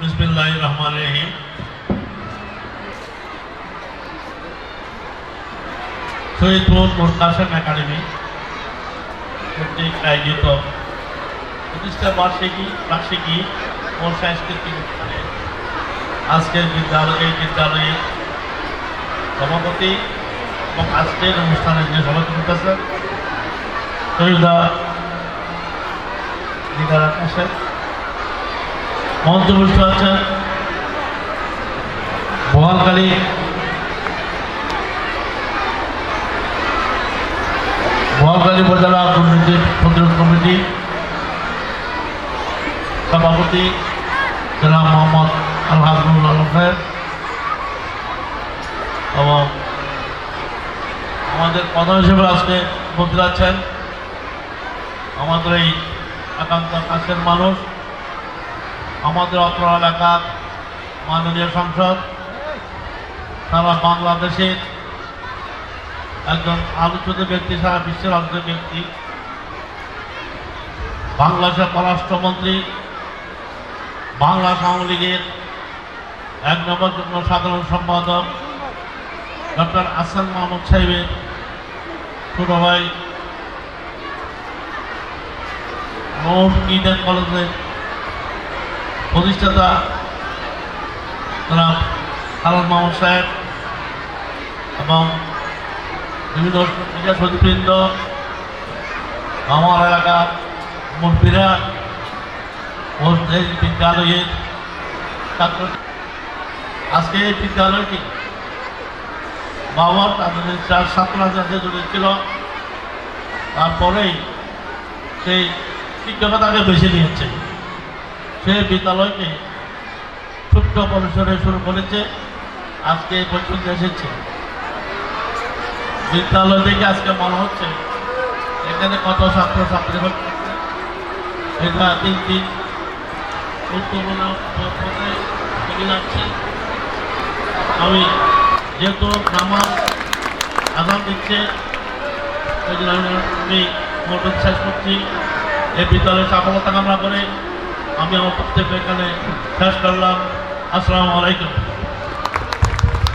বিসমিল্লাহ রহমান রহিম শহীদপুর মোরকাসেম একাডেমি কর্তৃক আয়োজিত প্রতিষ্ঠা বার্ষিকী বার্ষিকী ও সাংস্কৃতিক অনুষ্ঠানে আজকের বিদ্যালয়, এই বিদ্যালয়ের সভাপতি এবং আজকের অনুষ্ঠানে যে সভাপতি করতেছেন শহীদা দিদার আকাশের মঞ্চপুষ্ট আছেন বহালকালী মহাকালী উপজেলা দুর্নীতি প্রতিরোধ কমিটি সভাপতি জেলা মোহাম্মদ আলহাজুল আলম সাহেব এবং আমাদের প্রধান হিসেবে আজকে উপস্থিত আছেন। আমাদের এই একান্ত কাছের মানুষ আমাদের অত্র এলাকার মাননীয় সংসদ, সারা বাংলাদেশের একজন আলোচিত ব্যক্তি, সারা বিশ্বের আলোচিত ব্যক্তি, বাংলাদেশের পররাষ্ট্রমন্ত্রী বাংলা আওয়ামী লীগের এক নম্বর যুগ্ম সাধারণ সম্পাদক, ডক্টর আসান মাহমুদ সাহেবের ছোট ভাই ইডেন কলেজের প্রতিষ্ঠাতা তারা হারুন মাহমুদ সাহেব এবং বিভিন্ন ক্রীড়া সচিববৃন্দ, আমার এলাকার মুরব্বীরা বিদ্যালয়ের ছাত্র। আজকে এই বিদ্যালয়টি বাবার তাদের চার ছাত্ররা যাতে ছিল। তারপরেই সেই শিক্ষকতাকে বেছে নিয়েছে। সেই বিদ্যালয়কে ছোট্ট পরিসরে শুরু করেছে, আজকে এই পর্যন্ত এসেছে। বিদ্যালয় থেকে আজকে মনে হচ্ছে, এখানে কত ছাত্র ছাত্রী হচ্ছে। এটা দিন দিন গুরুত্বপূর্ণ আমি যেহেতু নামাজ আজান দিচ্ছে জন্য আমি- মোটর শেষ করছি। এই বিদ্যালয়ের সফলতা কামনা করে আমি আমার প্রত্যেক এখানে শেষ করলাম। আসসালামু আলাইকুম।